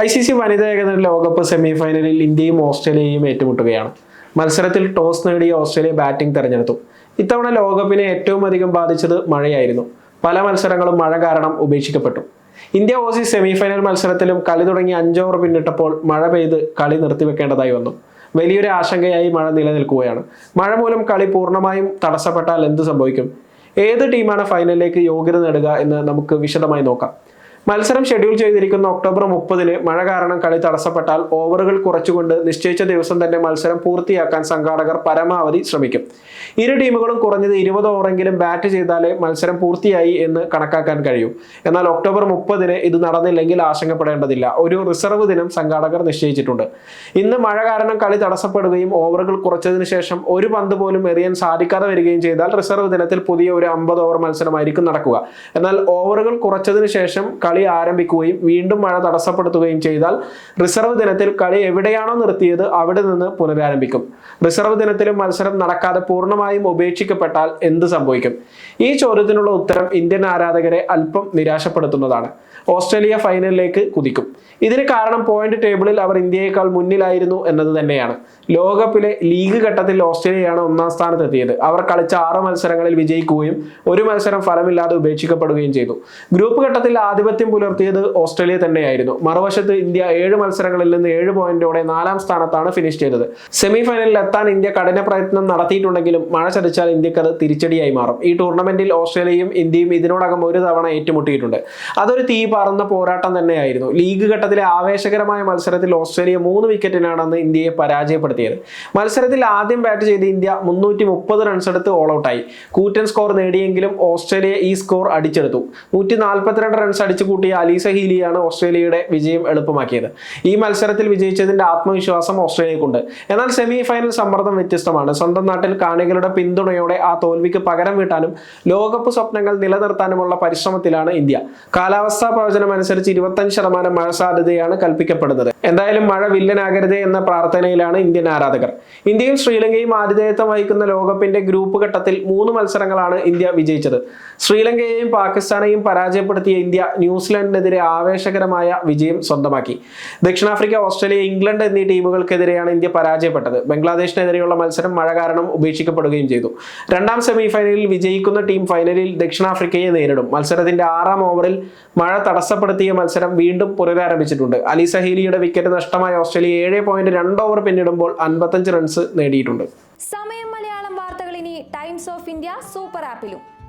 I C C വനിതാ ഏകദിന ലോകകപ്പ് സെമി ഫൈനലിൽ ഇന്ത്യയും ഓസ്ട്രേലിയയും ഏറ്റുമുട്ടുകയാണ്. മത്സരത്തിൽ ടോസ് നേടിയ ഓസ്ട്രേലിയ ബാറ്റിംഗ് തെരഞ്ഞെടുത്തു. ഇത്തവണ ലോകകപ്പിനെ ഏറ്റവും അധികം ബാധിച്ചത് മഴയായിരുന്നു. പല മത്സരങ്ങളും മഴ കാരണം ഉപേക്ഷിക്കപ്പെട്ടു. ഇന്ത്യ ഓസീസ് സെമിഫൈനൽ മത്സരത്തിലും കളി തുടങ്ങി അഞ്ചോവർ പിന്നിട്ടപ്പോൾ മഴ പെയ്ത് കളി നിർത്തിവെക്കേണ്ടതായി വന്നു. വലിയൊരു ആശങ്കയായി മഴ നിലനിൽക്കുകയാണ്. മഴ മൂലം കളി പൂർണമായും തടസ്സപ്പെട്ടാൽ എന്ത് സംഭവിക്കും? ഏത് ടീമാണ് ഫൈനലിലേക്ക് യോഗ്യത നേടുക എന്ന് നമുക്ക് വിശദമായി നോക്കാം. മത്സരം ഷെഡ്യൂൾ ചെയ്തിരിക്കുന്ന ഒക്ടോബർ മുപ്പതിന് മഴ കാരണം കളി തടസ്സപ്പെട്ടാൽ ഓവറുകൾ കുറച്ചുകൊണ്ട് നിശ്ചയിച്ച ദിവസം തന്നെ മത്സരം പൂർത്തിയാക്കാൻ സംഘാടകർ പരമാവധി ശ്രമിക്കും. ഇരു ടീമുകളും കുറഞ്ഞത് ഇരുപത് ഓവറെങ്കിലും ബാറ്റ് ചെയ്താലേ മത്സരം പൂർത്തിയായി എന്ന് കണക്കാക്കാൻ കഴിയൂ. എന്നാൽ ഒക്ടോബർ മുപ്പതിന് ഇത് നടന്നില്ലെങ്കിൽ ആശങ്കപ്പെടേണ്ടതില്ല. ഒരു റിസർവ് ദിനം സംഘാടകർ നിശ്ചയിച്ചിട്ടുണ്ട്. ഇന്ന് മഴ കാരണം കളി തടസ്സപ്പെടുകയും ഓവറുകൾ കുറച്ചതിന് ശേഷം ഒരു പന്ത് പോലും എറിയാൻ സാധിക്കാതെ വരികയും ചെയ്താൽ റിസർവ് ദിനത്തിൽ പുതിയ ഒരു അമ്പത് ഓവർ മത്സരമായിരിക്കും നടക്കുക. എന്നാൽ ഓവറുകൾ കുറച്ചതിന് ശേഷം കളി ആരംഭിക്കുകയും വീണ്ടും മഴ തടസ്സപ്പെടുത്തുകയും ചെയ്താൽ റിസർവ് ദിനത്തിൽ കളി എവിടെയാണോ നിർത്തിയത് അവിടെ നിന്ന് പുനരാരംഭിക്കും. റിസർവ് ദിനത്തിലും മത്സരം നടക്കാതെ പൂർണമായും ഉപേക്ഷിക്കപ്പെട്ടാൽ എന്ത് സംഭവിക്കും? ഈ ചോദ്യത്തിനുള്ള ഉത്തരം ഇന്ത്യൻ ആരാധകരെ അല്പം നിരാശപ്പെടുത്തുന്നതാണ്. ഓസ്ട്രേലിയ ഫൈനലിലേക്ക് കുതിക്കും. ഇതിന് കാരണം പോയിന്റ് ടേബിളിൽ അവർ ഇന്ത്യയേക്കാൾ മുന്നിലായിരുന്നു എന്നത് തന്നെയാണ്. ലോകകപ്പിലെ ലീഗ് ഘട്ടത്തിൽ ഓസ്ട്രേലിയയാണ് ഒന്നാം സ്ഥാനത്തെത്തിയത്. അവർ കളിച്ച ആറ് മത്സരങ്ങളിൽ വിജയിക്കുകയും ഒരു മത്സരം ഫലമില്ലാതെ ഉപേക്ഷിക്കപ്പെടുകയും ചെയ്തു. ഗ്രൂപ്പ് ഘട്ടത്തിൽ ആധിപത്യം പുലർത്തിയത് ഓസ്ട്രേലിയ തന്നെയായിരുന്നു. മറുവശത്ത് ഇന്ത്യ ഏഴ് മത്സരങ്ങളിൽ നിന്ന് ഏഴ് പോയിന്റോടെ നാലാം സ്ഥാനത്താണ് ഫിനിഷ് ചെയ്തത്. സെമി ഫൈനലിൽ എത്താൻ ഇന്ത്യ കഠിന പ്രയത്നം നടത്തിയിട്ടുണ്ടെങ്കിലും മഴ ചതിച്ചാൽ ഇന്ത്യയ്ക്ക് അത് തിരിച്ചടിയായി മാറും. ഈ ടൂർണമെന്റിൽ ഓസ്ട്രേലിയയും ഇന്ത്യയും ഇതിനോടകം ഒരു തവണ ഏറ്റുമുട്ടിയിട്ടുണ്ട്. അതൊരു തീ പാറുന്ന പോരാട്ടം തന്നെയായിരുന്നു. ലീഗ് ഘട്ടത്തിലെ ആവേശകരമായ മത്സരത്തിൽ ഓസ്ട്രേലിയ മൂന്ന് വിക്കറ്റിനാണ് ഇന്ത്യയെ പരാജയപ്പെടുത്തിയത്. മത്സരത്തിൽ ആദ്യം ബാറ്റ് ചെയ്ത ഇന്ത്യ മുന്നൂറ്റി മുപ്പത് റൺസ് എടുത്ത് ഓൾ ഔട്ടായി കൂറ്റൻ സ്കോർ നേടിയെങ്കിലും ഓസ്ട്രേലിയ ഈ സ്കോർ അടിച്ചെടുത്തു. നൂറ്റി നാൽപ്പത്തിരണ്ട് റൺസ് അടിച്ചു കൂട്ടിയ അലീസ ഹീലിയാണ് ഓസ്ട്രേലിയയുടെ വിജയം എളുപ്പമാക്കിയത്. ഈ മത്സരത്തിൽ വിജയിച്ചതിന്റെ ആത്മവിശ്വാസം ഓസ്ട്രേലിയക്കുണ്ട്. എന്നാൽ സെമി ഫൈനൽ സമ്മർദ്ദം വ്യത്യസ്തമാണ്. സ്വന്തം നാട്ടിൽ കാണികളുടെ പിന്തുണയോടെ ആ തോൽവിക്ക് പകരം വീട്ടാനും ലോകകപ്പ് സ്വപ്നങ്ങൾ നിലനിർത്താനുമുള്ള പരിശ്രമത്തിലാണ് ഇന്ത്യ. കാലാവസ്ഥാ പ്രവചനം അനുസരിച്ച് ഇരുപത്തഞ്ച് ശതമാനം മഴ സാധ്യതയാണ് കൽപ്പിക്കപ്പെടുന്നത്. എന്തായാലും മഴ വില്ലനാകരുതേ എന്ന പ്രാർത്ഥനയിലാണ് ഇന്ത്യൻ ആരാധകർ. ഇന്ത്യയും ശ്രീലങ്കയും ആതിഥേയത്വം വഹിക്കുന്ന ലോകകപ്പിന്റെ ഗ്രൂപ്പ് ഘട്ടത്തിൽ മൂന്ന് മത്സരങ്ങളാണ് ഇന്ത്യ വിജയിച്ചത്. ശ്രീലങ്കയെയും പാകിസ്ഥാനെയും പരാജയപ്പെടുത്തിയ ഇന്ത്യ ന്യൂസിലാൻഡിനെതിരെ ആവേശകരമായ വിജയം സ്വന്തമാക്കി. ദക്ഷിണാഫ്രിക്ക ഓസ്ട്രേലിയ ഇംഗ്ലണ്ട് എന്നീ ടീമുകൾക്കെതിരെയാണ് ഇന്ത്യ പരാജയപ്പെട്ടത്. ബംഗ്ലാദേശിനെതിരെയുള്ള മത്സരം മഴ കാരണം ഉപേക്ഷിക്കപ്പെടുകയും ചെയ്തു. രണ്ടാം സെമി ഫൈനലിൽ വിജയിക്കുന്ന ടീം ഫൈനലിൽ ദക്ഷിണാഫ്രിക്കയെ നേരിടും. മത്സരത്തിന്റെ ആറാം ഓവറിൽ മഴ തടസ്സപ്പെടുത്തിയ മത്സരം വീണ്ടും പുനരാരംഭിച്ചിട്ടുണ്ട്. അലി സഹീലിയുടെ വിക്കറ്റ് നഷ്ടമായ ഓസ്ട്രേലിയ ഏഴ് പോയിന്റ് രണ്ട് ഓവർ പിന്നിടുമ്പോൾ അൻപത്തഞ്ച് റൺസ് നേടിയിട്ടുണ്ട്. സമയം മലയാളം വാർത്തകൾ ഇനി ടൈംസ് ഓഫ് ഇന്ത്യ സൂപ്പർ ആപ്പിലും